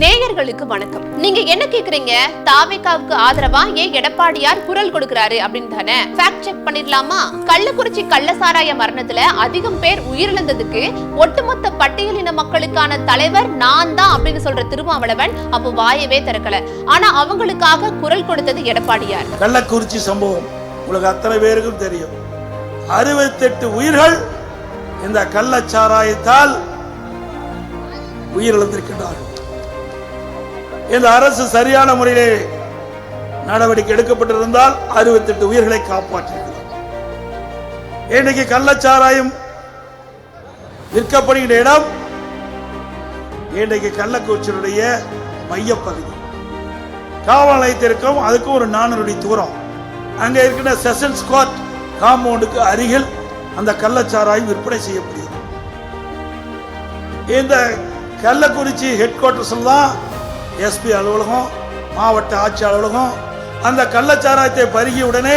நேயர்களுக்கு வணக்கம். நீங்க என்ன கேக்குறீங்க? தாவேகாவுக்கு ஆதரவா? ஏன் எடப்பாடியார் குரல் கொடுக்கறாரு அப்படின்னு தானே? ஃபேக்ட் செக் பண்ணிடலாமா? கள்ளக்குறிச்சி கள்ளசாராய மரணத்துல அதிகம் பேர் உயிரிழந்ததுக்கு ஒட்டுமொத்த பட்டியலின மக்களுக்கான தலைவர் நான் தான் அப்படின்னு சொல்ற திருமாவளவன் அப்போ வாயவே திறக்கல. ஆனா அவங்களுக்காக குரல் கொடுத்தது எடப்பாடியார். கள்ளக்குறிச்சி சம்பவம். உங்களுக்கு அத்தனை பேருக்கும் தெரியும். அறுபத்தெட்டு உயிர்கள் இந்த கள்ளச்சாராயத்தால் உயிரிழந்திருக்கின்றார்கள். இந்த அரசு சரியான முறையிலே நடவடிக்கை எடுக்கப்பட்டிருந்தால் அறுபத்தெட்டு உயிர்களை காப்பாற்றிருக்கிறது இன்னைக்கு கள்ளச்சாராயம் விற்கப்படுகின்ற இடம் இன்றைக்கு கள்ளக்குறிச்சியுடைய மையப்பகுதி. காவல் நிலையத்திற்கும் அதுக்கும் ஒரு நானூறு தூரம். அங்கே இருக்கின்ற செஷன்ஸ் கோர்ட் காம்பவுண்டுக்கு அருகில் அந்த கள்ளச்சாராயம் விற்பனை செய்யப்படுகிறது. இந்த கள்ளக்குறிச்சி ஹெட் குவார்ட்டர்ஸில் தான் எஸ்பி அலுவலகம் மாவட்ட ஆட்சி அலுவலகம் அந்த கள்ளச்சாராயத்தை பருகிய உடனே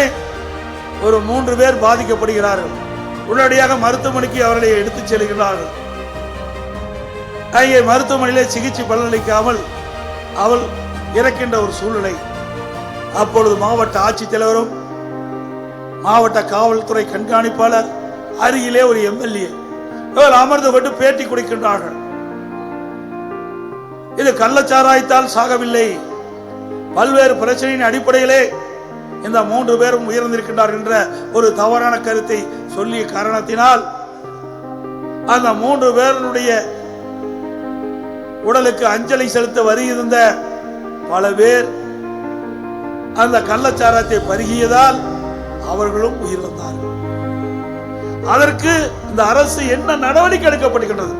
ஒரு மூன்று பேர் பாதிக்கப்படுகிறார்கள். உடனடியாக மருத்துவமனைக்கு அவர்களை எடுத்துச் செல்கிறார்கள். அங்கே மருத்துவமனையிலே சிகிச்சை பலனளிக்காமல் அவள் இறக்கின்ற ஒரு சூழ்நிலை. அப்பொழுது மாவட்ட ஆட்சித்தலைவரும் மாவட்ட காவல்துறை கண்காணிப்பாளர் அருகிலே ஒரு எம்எல்ஏ இவர் அமர்ந்து கொண்டு பேட்டி கொடுக்கின்றார்கள். இது கள்ளச்சாராயத்தால் சாகவில்லை. பல்வேறு பிரச்சனையின் அடிப்படையிலே இந்த மூன்று பேரும் உயர்ந்திருக்கின்றார் என்ற ஒரு தவறான கருத்தை சொல்லிய காரணத்தினால் அந்த மூன்று பேருடைய உடலுக்கு அஞ்சலி செலுத்த வருகிருந்த பல பேர் அந்த கள்ளச்சாராயத்தை பருகியதால் அவர்களும் உயிரிழந்தார்கள். அதற்கு இந்த அரசு என்ன நடவடிக்கை எடுக்கப்படுகின்றது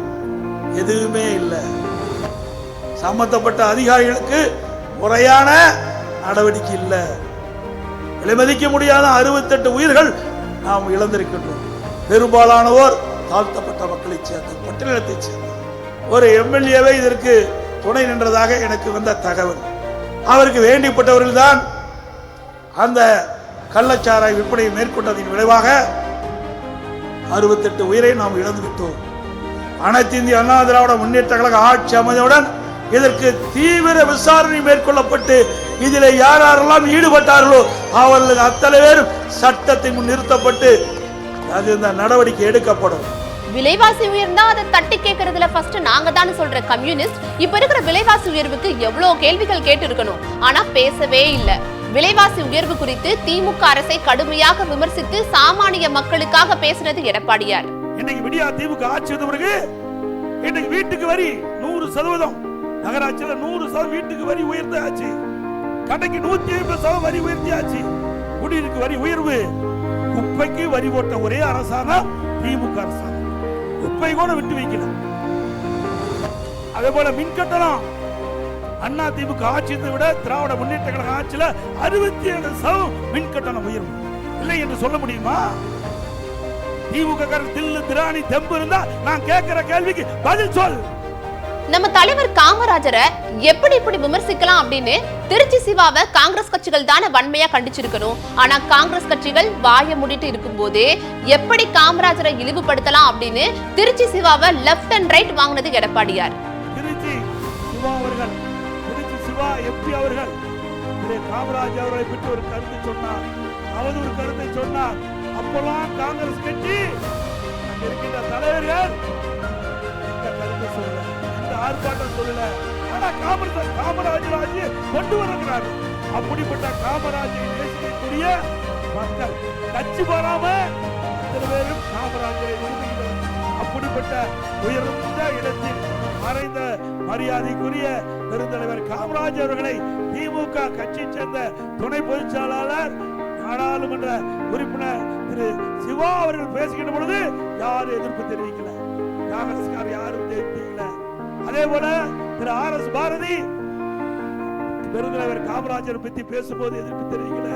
எதுவுமே இல்லை. சம்பந்தப்பட்ட அதிகாரிகளுக்கு முறையான நடவடிக்கை இல்லை. விலைமதிக்க முடியாத அறுபத்தெட்டு உயிர்கள் நாம் இழந்திருக்கின்றோம். பெரும்பாலானோர் தாழ்த்தப்பட்ட மக்களைச் சேர்ந்த பட்டியலத்தைச் சேர்ந்த ஒரு எம்எல்ஏவை இதற்கு துணை நின்றதாக எனக்கு வந்த தகவல். அவருக்கு வேண்டிப்பட்டவர்கள் தான் அந்த கள்ளச்சாராய் விற்பனையை மேற்கொண்டதின் விளைவாக அறுபத்தெட்டு உயிரை நாம் இழந்து விட்டோம் அனைத்து இந்திய அண்ணா திராவிட முன்னேற்ற கழக ஆட்சி அமைந்தவுடன் இதற்கு தீவிர விசாரணை மேற்கொள்ளப்பட்டு இதில் யார் யாரெல்லாம் ஈடுபட்டார்களோ அவர்கள் அத்தனை பேரும் சட்டத்தின் முன் நிறுத்தப்பட்டு அது இந்த நடவடிக்கை எடுக்கப்படும். விலைவாசி உயர்ந்தா அதை தட்டி கேட்கறதுல ஃபர்ஸ்ட் நாங்க தான் சொல்ற கம்யூனிஸ்ட் இப்ப இருக்கிற விலைவாசி உயர்வுக்கு எவ்வளவு கேள்விகள் கேட்டு இருக்கணும் ஆனா பேசவே இல்ல. விலைவாசி உயர்வு குறித்து திமுக அரசை கடுமையாக விமர்சித்து சாமானிய மக்களுக்காக பேசினது எடப்பாடியார். இன்னைக்கு விடியா திமுக ஆட்சி வந்த பிறகு இன்னைக்கு வீட்டுக்கு வரி நூறு சதவீதம். நகராட்சியில நூறு சதவீதம் வீட்டுக்கு வரி உயர்ந்த ஆச்சு கடைக்கு நூத்தி ஐம்பது சதவீதம் வரி உயர்த்தியாச்சு. குடியிருக்கு வரி உயர்வு. குப்பைக்கு வரி போட்ட ஒரே அரசாங்கம் திமுக அரசாங்கம். குப்பை கூட விட்டு வைக்கல. அதே போல மின் கட்டணம். அண்ணா திமுக ஆட்சியத்தை விட திராவிட முன்னேற்ற கழக ஆட்சியில அறுபத்தி ஏழு சதவீதம் மின் கட்டணம் உயர்வு. இல்லை என்று சொல்ல முடியுமா? திமுக தில்லு திராணி தெம்பு இருந்தா நான் கேட்கிற கேள்விக்கு பதில் சொல். நம்ம தலைவர் காமராஜரை எப்படி இப்படி விமர்சிக்கலாம் அப்படின்னு திருச்சி சிவாவை காங்கிரஸ் கட்சிகள் தானே வன்மையா கண்டிச்சிருக்கணும். ஆனா காங்கிரஸ் கட்சிகள் வாய முடிட்டு இருக்கும் போதே எப்படி காமராஜரை இழிவுபடுத்தலாம் அப்படின்னு திருச்சி சிவாவை லெஃப்ட் அண்ட் ரைட் வாங்கினது எடப்பாடியார். திருச்சி சிவா அவர்கள் திருச்சி சிவா எம்பி அவர்கள். காமராஜ் அவர்களை பற்றி ஒரு கருத்து சொன்னார். அவதூறு கருத்தை சொன்னார். அப்பெல்லாம் காங்கிரஸ் கட்சி அங்க இருக்கின்ற தலைவர்கள் எந்த சொல்லல. ஆனா காமராஜர் காமராஜர் ஆட்சி கொண்டு வருகிறார் அப்படிப்பட்ட காமராஜரை நேசிக்கக்கூடிய மக்கள் கட்சி வராம சில பேரும் காமராஜரை விரும்புகிறார் அப்படிப்பட்ட உயர்ந்த இடத்தில் மறைந்த மரியாதைக்குரிய பெருந்தலைவர் காமராஜ் அவர்களை திமுக கட்சி சேர்ந்த துணை பொதுச் செயலாளர் நாடாளுமன்ற உறுப்பினர் திரு சிவா அவர்கள் பேசுகின்ற பொழுது யாரும் எதிர்ப்பு தெரிவிக்கல. காங்கிரஸ்கார் யாரும் தெரிவிக்கல அதே போல திரு ஆர் எஸ் பாரதி பெருந்தலைவர் காமராஜர் பத்தி பேசும்போது எதிர்ப்பு தெரிவிக்கல.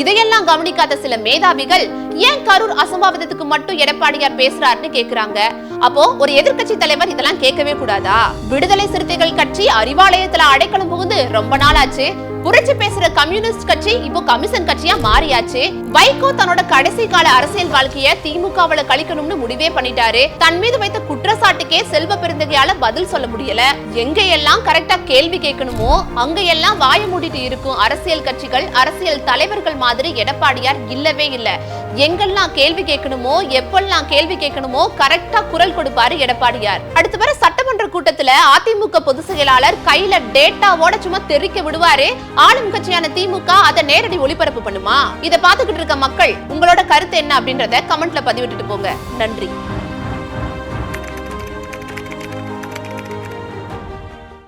இதையெல்லாம் கவனிக்காத சில மேதாவிகள் ஏன் கரூர் அசம்பாவிதத்துக்கு மட்டும் எடப்பாடியார் பேசுறாருன்னு கேக்குறாங்க. அப்போ ஒரு எதிர்க்கட்சி தலைவர் இதெல்லாம் கேட்கவே கூடாதா? விடுதலை சிறுத்தைகள் கட்சி அறிவாலயத்துல அடைக்கலம் புகுந்து ரொம்ப நாள் ஆச்சு புரட்சி பேசுற கம்யூனிஸ்ட் கட்சி இப்போ கமிஷன் கட்சியா மாறியாச்சு. வைகோ தன்னோட கடைசி கால அரசியல் வாழ்க்கைய திமுகவுல கழிக்கணும்னு முடிவே பண்ணிட்டாரு. தன் மீது வைத்த குற்றச்சாட்டுக்கே செல்வ பெருந்தகையால பதில் சொல்ல முடியல. எங்க எல்லாம் கரெக்டா கேள்வி கேட்கணுமோ அங்க எல்லாம் வாய மூடிட்டு இருக்கும் அரசியல் கட்சிகள் அரசியல் தலைவர்கள் மாதிரி எடப்பாடியார் இல்லவே இல்ல. எங்கெல்லாம் கேள்வி கேட்கணுமோ எப்பெல்லாம் கேள்வி கேட்கணுமோ கரெக்டா குரல் கொடுப்பாரு எடப்பாடியார். அடுத்து வர சட்டமன்ற கூட்டத்துல அதிமுக பொதுச் செயலாளர் கையில டேட்டாவோட சும்மா தெரிக்க விடுவாரு. ஆளும் கட்சியான திமுக அதை நேரடி ஒளிபரப்பு பண்ணுமா? இதை பார்த்துக்கிட்டு இருக்க மக்கள் உங்களோட கருத்து என்ன அப்படின்றத கமெண்ட்ல பதிவிட்டுட்டு போங்க. நன்றி.